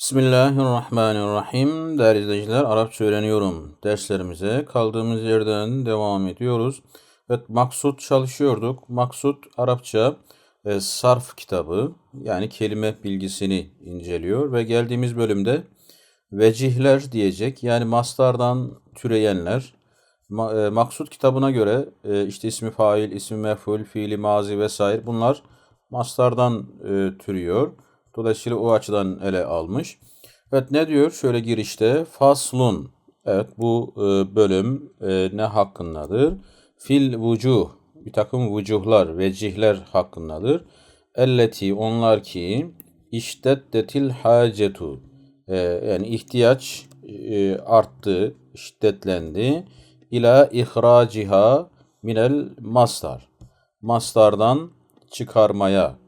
Bismillahirrahmanirrahim. Değerli izleyiciler, Arapça öğreniyorum derslerimize kaldığımız yerden devam ediyoruz. Evet, maksut çalışıyorduk. Maksut Arapça e, sarf kitabı yani kelime bilgisini inceliyor ve geldiğimiz bölümde vecihler diyecek yani mastardan türeyenler. Ma- e, maksut kitabına göre e, işte ismi fail, ismi mef'ul, fiili mazi vesaire bunlar mastardan e, türüyor. Dolayısıyla o açıdan ele almış. Evet ne diyor? Şöyle girişte faslun. Evet bu e, bölüm e, ne hakkındadır? Fil vucuh. Bir takım vucuhlar, vecihler hakkındadır. Elleti onlar ki işteddetil hacetu. E, yani ihtiyaç e, arttı, şiddetlendi. İla ihraciha minel mastar. Mastardan çıkarmaya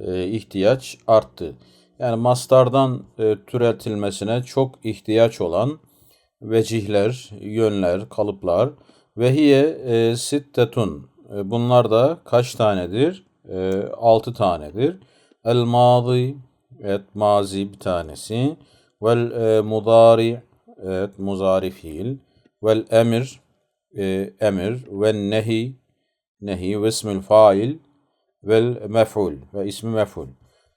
e, ihtiyaç arttı. Yani mastardan e, türetilmesine çok ihtiyaç olan vecihler, yönler, kalıplar ve hiye e, sittetun. E, bunlar da kaç tanedir? E, altı tanedir. El mazi, evet mazi bir tanesi. Vel e, mudari, muzari fiil. Vel emir, emir. Ve nehi, nehi ve ismül fail vel mef'ul ve ismi mef'ul.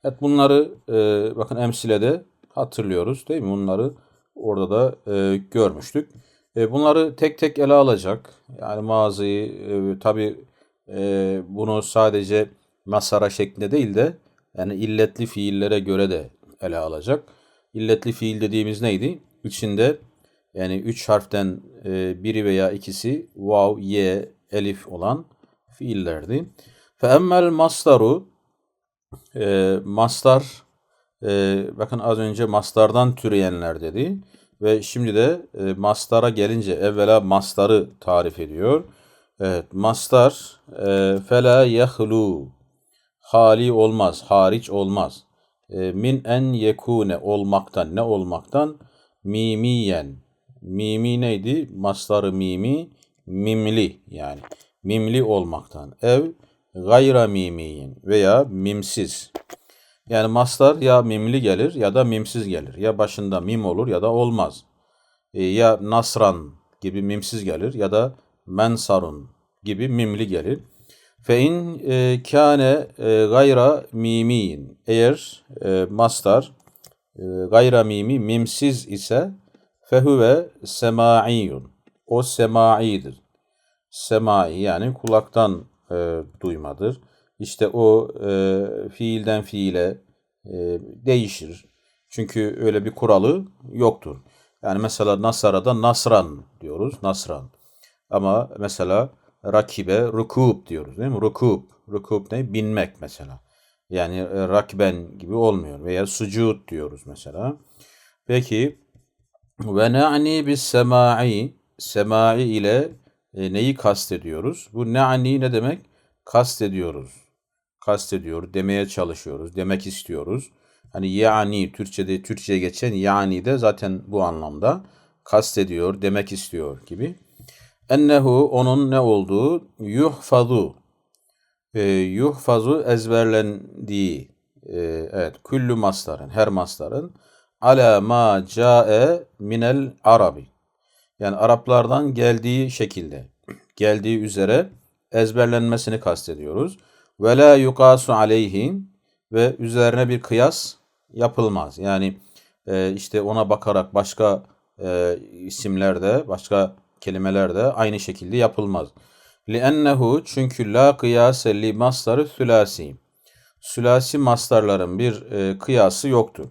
Evet bunları e, bakın emsilede hatırlıyoruz değil mi? Bunları orada da e, görmüştük. E, bunları tek tek ele alacak. Yani maziyi e, tabi e, bunu sadece masara şeklinde değil de yani illetli fiillere göre de ele alacak. İlletli fiil dediğimiz neydi? İçinde yani üç harften e, biri veya ikisi vav, ye, elif olan fiillerdi. Fe emmel mastaru e, mastar e, bakın az önce mastardan türeyenler dedi ve şimdi de e, mastara gelince evvela mastarı tarif ediyor. Evet mastar e, fela yahlu hali olmaz, hariç olmaz. E, min en yekune olmaktan ne olmaktan mimiyen mimi neydi? Mastarı mimi mimli yani mimli olmaktan. Ev gayra mimiyin veya mimsiz. Yani mastar ya mimli gelir ya da mimsiz gelir. Ya başında mim olur ya da olmaz. E, ya nasran gibi mimsiz gelir ya da mensarun gibi mimli gelir. Fe in e, kâne e, gayra mimiyin. Eğer e, mastar e, gayra mimi mimsiz ise fehuve sema'iyun. O semaidir. Semai yani kulaktan e, duymadır. İşte o e, fiilden fiile e, değişir. Çünkü öyle bir kuralı yoktur. Yani mesela Nasara'da Nasran diyoruz. Nasran. Ama mesela rakibe rukub diyoruz değil mi? Rukub. Rukub ne? Binmek mesela. Yani e, rakben gibi olmuyor. Veya sucud diyoruz mesela. Peki ve ne'ni bis semai semai ile e, neyi kastediyoruz? Bu ne'ni ne demek? Kastediyoruz. Kastediyor, demeye çalışıyoruz, demek istiyoruz. Hani yani Türkçe'de Türkçe'ye geçen yani de zaten bu anlamda kastediyor, demek istiyor gibi. Ennehu onun ne olduğu yuhfazu e, yuhfazu ezberlendiği e, evet küllü mastarın her mastarın ala ma cae minel arabi yani Araplardan geldiği şekilde geldiği üzere ezberlenmesini kastediyoruz. Ve la yukasu aleyhi ve üzerine bir kıyas yapılmaz. Yani e, işte ona bakarak başka e, isimlerde, başka kelimelerde aynı şekilde yapılmaz. لِأَنَّهُ çünkü la kıyase li mastarı sülasi. Sülasi mastarların bir e, kıyası yoktur.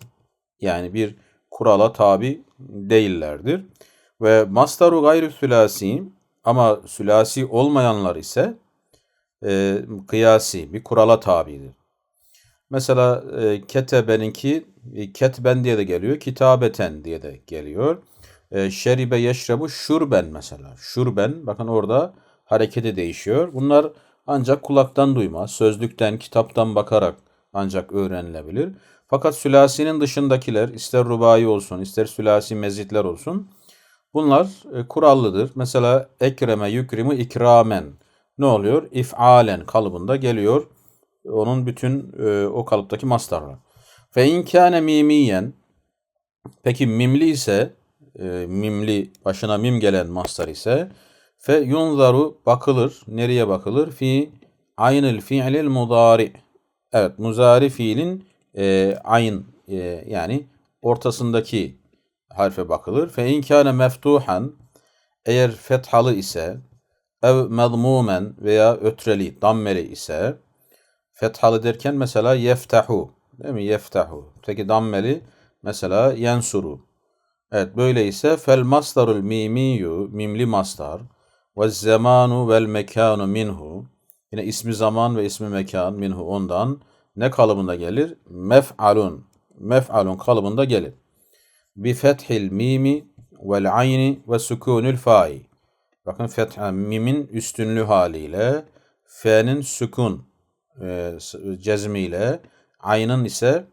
Yani bir kurala tabi değillerdir. Ve mastaru gayri sülasi ama sülasi olmayanlar ise e, kıyasi bir kurala tabidir. Mesela e, ketebeninki e, ketben diye de geliyor, kitabeten diye de geliyor. E, şeribe yeşrebu şurben mesela. Şurben bakın orada hareketi değişiyor. Bunlar ancak kulaktan duyma, sözlükten, kitaptan bakarak ancak öğrenilebilir. Fakat sülasinin dışındakiler ister rubai olsun, ister sülasi mezitler olsun bunlar e, kurallıdır. Mesela ekreme yükrimu ikramen ne oluyor? İf'alen kalıbında geliyor. Onun bütün e, o kalıptaki mastarlar. Fe in kâne mimiyen Peki mimli ise e, mimli başına mim gelen mastar ise fe yunzaru bakılır. Nereye bakılır? Fi aynil fi'lil mudari. Evet muzari fiilin e, ayn e, yani ortasındaki harfe bakılır. Fe in kâne meftuhan eğer fethalı ise ev mezmumen veya ötreli, dammeli ise fethalı derken mesela yeftahu değil mi? Yeftahu. Peki dammeli mesela yensuru. Evet böyle ise fel mastarul mimiyyu mimli mastar ve zamanu vel mekanu minhu yine ismi zaman ve ismi mekan minhu ondan ne kalıbında gelir? Mef'alun. Mef'alun kalıbında gelir. Bi fethil mimi vel ayni ve. Bakın fetha mimin üstünlü haliyle, f'nin sükun e, cezmiyle, aynın ise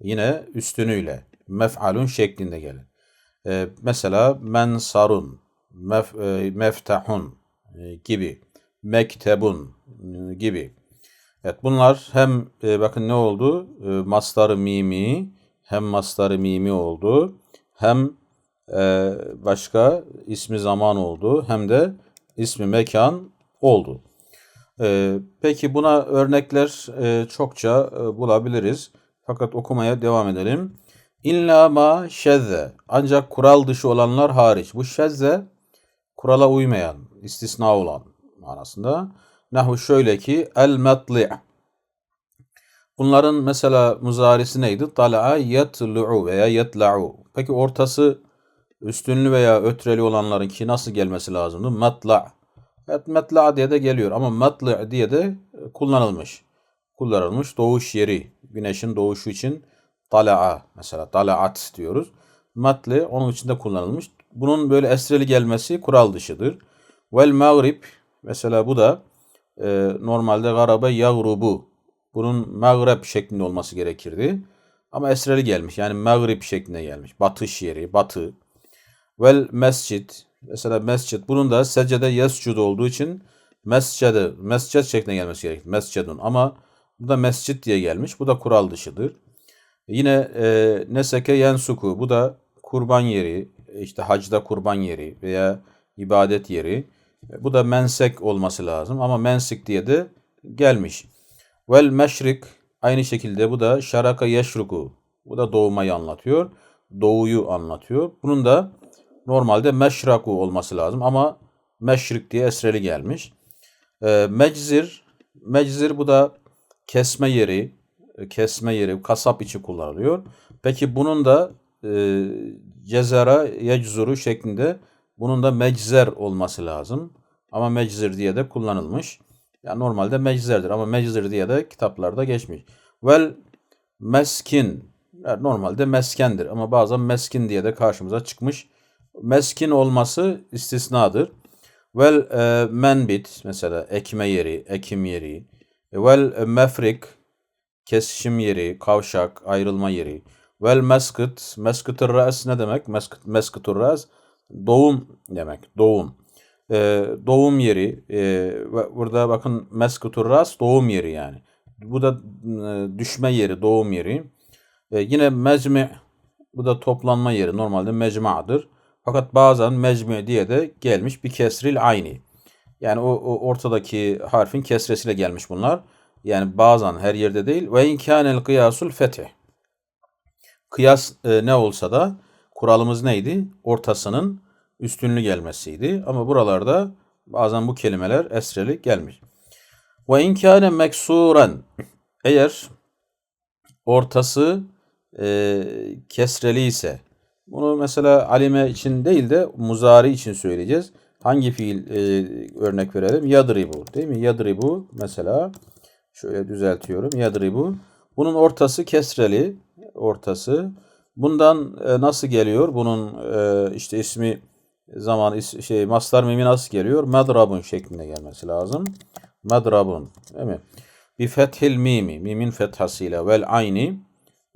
yine üstünüyle mef'alun şeklinde gelir. E, mesela mensarun, mef, e, meftahun e, gibi, mektebun e, gibi. Evet bunlar hem e, bakın ne oldu? E, mastarı mimi hem mastarı mimi oldu. Hem e, başka ismi zaman oldu hem de ismi mekan oldu. E, peki buna örnekler e, çokça bulabiliriz. Fakat okumaya devam edelim. İlla ma şezze. Ancak kural dışı olanlar hariç. Bu şezze kurala uymayan, istisna olan manasında. Nahu şöyle ki el metli. Bunların mesela muzarisi neydi? Tala'a yetlu'u veya yetla'u. Peki ortası üstünlü veya ötreli olanların ki nasıl gelmesi lazımdı? Matla. Evet matla diye de geliyor ama matla diye de kullanılmış. Kullanılmış doğuş yeri. Güneşin doğuşu için tala'a mesela tala'at diyoruz. Matli onun için de kullanılmış. Bunun böyle esreli gelmesi kural dışıdır. Vel mağrib mesela bu da e, normalde garabe yagrubu. Bunun mağreb şeklinde olması gerekirdi. Ama esreli gelmiş. Yani mağrib şeklinde gelmiş. Batış yeri, batı. Vel mescid. Mesela mescid. Bunun da secde yescud olduğu için mescede, mescid şeklinde gelmesi gerekir. Mescidun. Ama bu da mescid diye gelmiş. Bu da kural dışıdır. Yine e, neseke yensuku. Bu da kurban yeri. işte hacda kurban yeri veya ibadet yeri. Bu da mensek olması lazım. Ama mensik diye de gelmiş. Vel meşrik. Aynı şekilde bu da şaraka yeşruku. Bu da doğmayı anlatıyor. Doğuyu anlatıyor. Bunun da Normalde meşraku olması lazım ama meşrik diye esreli gelmiş. E, meczir, meczir bu da kesme yeri, kesme yeri, kasap içi kullanılıyor. Peki bunun da e, cezera yeczuru şeklinde bunun da meczer olması lazım. Ama meczir diye de kullanılmış. Yani normalde meczerdir ama meczir diye de kitaplarda geçmiş. Vel meskin yani normalde meskendir ama bazen meskin diye de karşımıza çıkmış meskin olması istisnadır. Vel e, menbit mesela ekme yeri, ekim yeri. Vel mefrik kesişim yeri, kavşak, ayrılma yeri. Vel meskıt, meskıtır ne demek? Meskıt, meskıtır doğum demek, doğum. E, doğum yeri, e, burada bakın meskıtır ras doğum yeri yani. Bu da e, düşme yeri, doğum yeri. E, yine mecmi, bu da toplanma yeri. Normalde mecma'dır. Fakat bazen mecmu diye de gelmiş bir kesril aynı. Yani o, o ortadaki harfin kesresiyle gelmiş bunlar. Yani bazen her yerde değil. Ve inkânel kıyasul fetih. Kıyas e, ne olsa da kuralımız neydi? Ortasının üstünlü gelmesiydi. Ama buralarda bazen bu kelimeler esreli gelmiş. Ve inkâne meksuren. Eğer ortası e, kesreli ise bunu mesela alime için değil de muzari için söyleyeceğiz. Hangi fiil e, örnek verelim? Yadribu değil mi? Yadribu mesela şöyle düzeltiyorum. Yadribu. Bunun ortası kesreli. Ortası. Bundan e, nasıl geliyor? Bunun e, işte ismi zaman şey mastar mimi nasıl geliyor? Medrabun şeklinde gelmesi lazım. Medrabun. Değil mi? Bir fethil mimi. Mimin fethasıyla vel ayni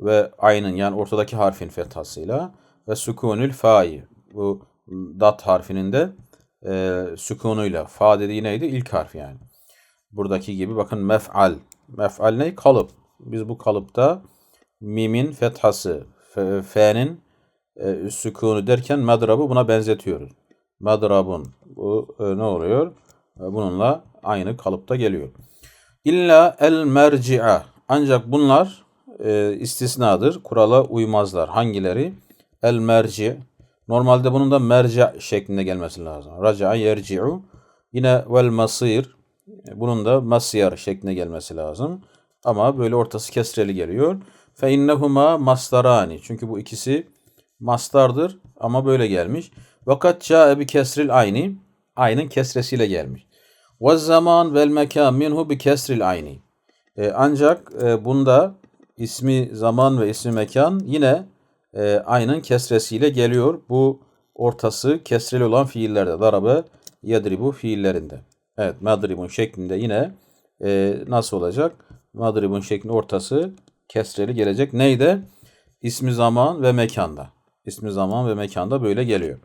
ve aynın yani ortadaki harfin fethasıyla ve sükunül fa'i. Bu dat harfinin de e, sükunuyla. Fa dediği neydi? İlk harf yani. Buradaki gibi bakın mef'al. Mef'al ne? Kalıp. Biz bu kalıpta mimin fethası, f'nin e, sükunu derken medrabı buna benzetiyoruz. Medrabun. Bu e, ne oluyor? E, bununla aynı kalıpta geliyor. İlla el merci'a. Ancak bunlar e, istisnadır. Kurala uymazlar. Hangileri? El merci. Normalde bunun da merci şeklinde gelmesi lazım. Raca'a yerci'u. Yine vel masir. Bunun da masyar şeklinde gelmesi lazım. Ama böyle ortası kesreli geliyor. Fe innehuma mastarani. Çünkü bu ikisi mastardır ama böyle gelmiş. Vakat ca'e bi kesril ayni. Aynın kesresiyle gelmiş. Ve zaman vel mekan minhu bi kesril ayni. E, ancak e, bunda ismi zaman ve ismi mekan yine e, aynın kesresiyle geliyor. Bu ortası kesreli olan fiillerde. Darabe, yadribu fiillerinde. Evet, madribun şeklinde yine e, nasıl olacak? Madribun şeklinde ortası kesreli gelecek. Neyde? İsmi zaman ve mekanda. İsmi zaman ve mekanda böyle geliyor.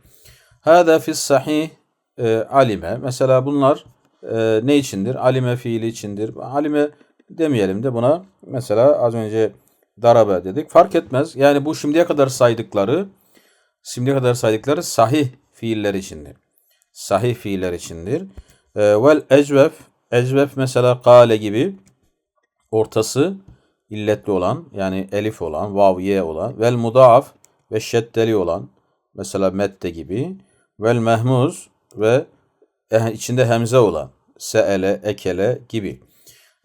Hâdâ fis sahih e, alime. Mesela bunlar e, ne içindir? Alime fiili içindir. Alime demeyelim de buna mesela az önce darabe dedik. Fark etmez. Yani bu şimdiye kadar saydıkları şimdiye kadar saydıkları sahih fiiller içindir. Sahih fiiller içindir. E, vel ecvef ecvef mesela kale gibi ortası illetli olan yani elif olan, vav, ye olan vel mudaaf ve şeddeli olan mesela mette gibi vel mehmuz ve eh, içinde hemze olan seele, ekele gibi.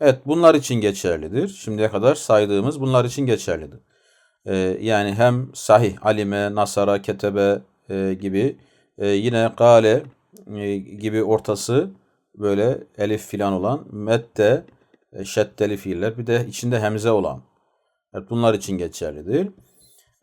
Evet bunlar için geçerlidir. Şimdiye kadar saydığımız bunlar için geçerlidir. Ee, yani hem sahih, alime, nasara, ketebe e, gibi e, yine gale e, gibi ortası böyle elif filan olan mette, e, şeddeli fiiller bir de içinde hemze olan. Evet bunlar için geçerlidir.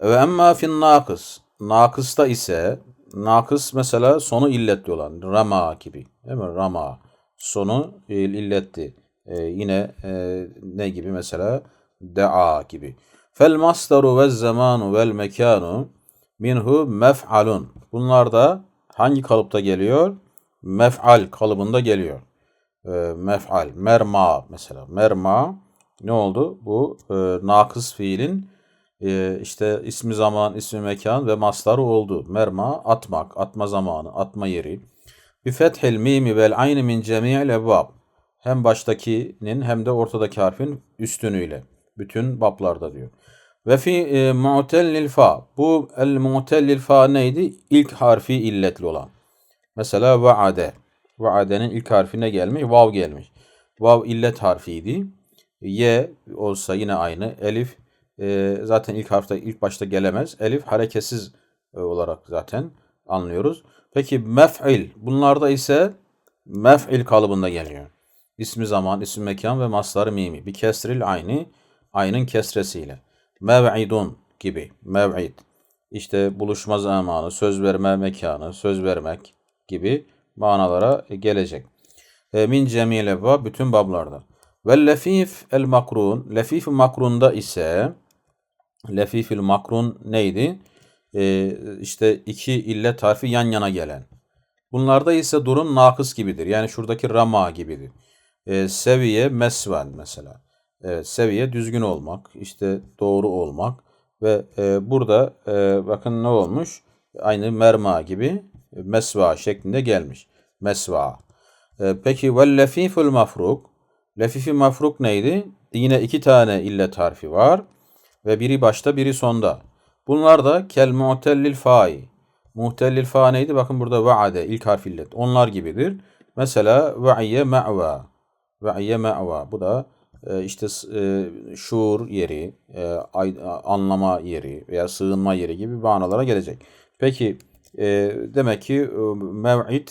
Ve emma fin nakıs. Nakısta ise nakıs mesela sonu illetli olan rama gibi. Değil mi? Rama. Sonu illetli. Ee, yine e, ne gibi mesela dea gibi. Fel masdaru ve zamanu vel mekanu minhu mef'alun. Bunlar da hangi kalıpta geliyor? Mef'al kalıbında geliyor. E, mef'al, merma mesela. Merma ne oldu? Bu e, nakıs fiilin e, işte ismi zaman, ismi mekan ve mastarı oldu. Merma atmak, atma zamanı, atma yeri. Bi fethil mimi vel ayni min cemi'il ebvab. Hem baştakinin hem de ortadaki harfin üstünüyle. Bütün bablarda diyor. Ve fi e, mu'tellil fa. Bu el mu'tellil fa neydi? İlk harfi illetli olan. Mesela vaade. Vaadenin ilk harfine gelmiş. Vav gelmiş. Vav illet harfiydi. Y olsa yine aynı. Elif e, zaten ilk harfte ilk başta gelemez. Elif hareketsiz e, olarak zaten anlıyoruz. Peki mef'il. Bunlarda ise mef'il kalıbında geliyor. İsmi zaman, ismi mekan ve masları mimi. Bir kesril ayni, aynın kesresiyle. Mev'idun gibi. Mev'id. İşte buluşma zamanı, söz verme mekanı, söz vermek gibi manalara gelecek. E, min cemile bütün bablarda. Ve lefif el makrun. Lefif makrunda ise lefifil makrun neydi? E, işte iki illet harfi yan yana gelen. Bunlarda ise durum nakıs gibidir. Yani şuradaki rama gibidir. E, seviye mesven mesela. Evet, seviye düzgün olmak, işte doğru olmak ve e, burada e, bakın ne olmuş? Aynı merma gibi mesva şeklinde gelmiş. Mesva. E, peki vel lefiful mafruk. Lefifi mafruk neydi? Yine iki tane illet harfi var ve biri başta biri sonda. Bunlar da kel mu'tellil fa'i. Muhtellil fa neydi? Bakın burada vaade ilk harf illet. Onlar gibidir. Mesela va'iye ma'va. Va'iye ma'va. Bu da e, işte e, şuur yeri, e, anlama yeri veya sığınma yeri gibi manalara gelecek. Peki demek ki mev'id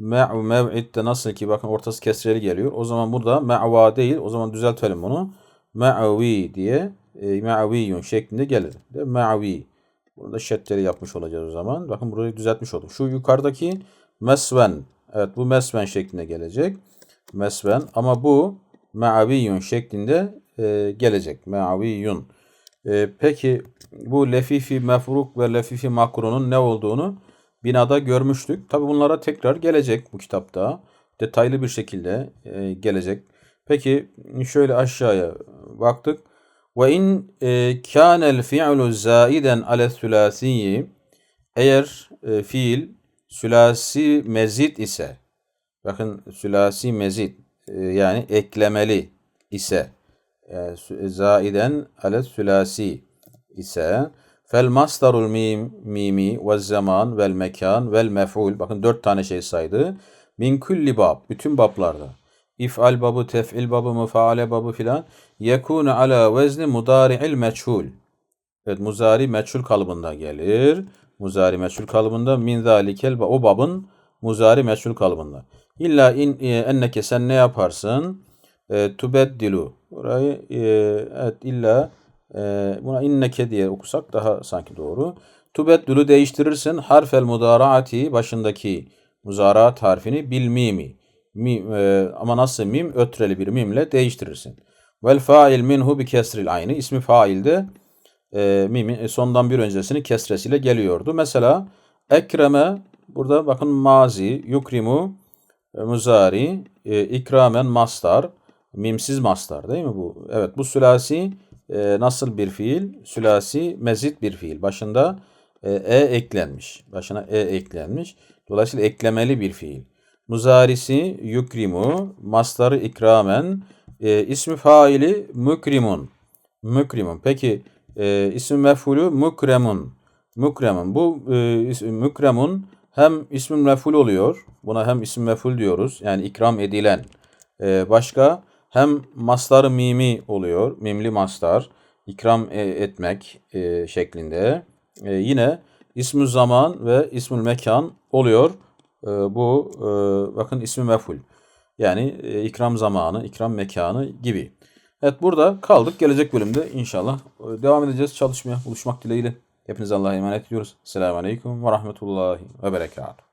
me'u mev'id de nasıl ki bakın ortası kesreli geliyor. O zaman burada me'va değil. O zaman düzeltelim bunu. Me'avi diye e, me'aviyun şeklinde gelir. Me'avi. Burada şeddeli yapmış olacağız o zaman. Bakın burayı düzeltmiş oldum. Şu yukarıdaki mesven. Evet bu mesven şeklinde gelecek. Mesven ama bu me'aviyun şeklinde e, gelecek. Me'aviyun. E, peki bu lefifi mefruk ve lefifi makrunun ne olduğunu binada görmüştük. Tabi bunlara tekrar gelecek bu kitapta. Detaylı bir şekilde e, gelecek. Peki şöyle aşağıya baktık. Ve in e, kânel fi'lu zaiden ale sülâsiyyi eğer e, fiil sülasi mezit ise bakın sülasi mezit yani eklemeli ise zaiden ale sülasi ise fel mastarul mim mimi ve zaman vel mekan vel mef'ul bakın dört tane şey saydı. Min kulli bab bütün bablarda if'al babı, tef'il babı, müfaale babı filan yekunu ala vezni mudari'il meçhul. Evet muzari meçhul kalıbında gelir. Muzari meçhul kalıbında min zalikel o babın muzari meçhul kalıbında. İlla in e, enneke sen ne yaparsın? E, tubeddilu. Burayı e, evet illa buna inneke diye okusak daha sanki doğru. Tubeddilu değiştirirsin harfel mudaraati başındaki muzaraat harfini bil mimi. Mim, e, ama nasıl mim? Ötreli bir mimle değiştirirsin. Vel fail minhu bi kesril ayni. İsmi failde e, mimin e, sondan bir öncesini kesresiyle geliyordu. Mesela ekreme burada bakın mazi, yukrimu e, muzari, e, ikramen mastar, mimsiz mastar değil mi bu? Evet bu sülasi e, nasıl bir fiil? Sülasi mezit bir fiil. Başında e, e eklenmiş. Başına e eklenmiş. Dolayısıyla eklemeli bir fiil. Muzarisi yukrimu, mastarı ikramen, e, ismi faili mukrimun. Mükrimun. Peki e, isim mef'ulü mukremun. Mukremun. Bu e, is- mukremun hem ismi mef'ul oluyor. Buna hem isim mef'ul diyoruz. Yani ikram edilen. E, başka hem mastar mimi oluyor. Mimli mastar. ikram e, etmek e, şeklinde. E, yine ismü zaman ve ismül mekan oluyor. E, bu e, bakın ismi mef'ul. Yani e, ikram zamanı, ikram mekanı gibi. Evet burada kaldık. Gelecek bölümde inşallah e, devam edeceğiz çalışmaya. Buluşmak dileğiyle. Hepinize Allah'a emanet ediyoruz. Selamun Aleyküm ve Rahmetullahi ve Berekatuhu.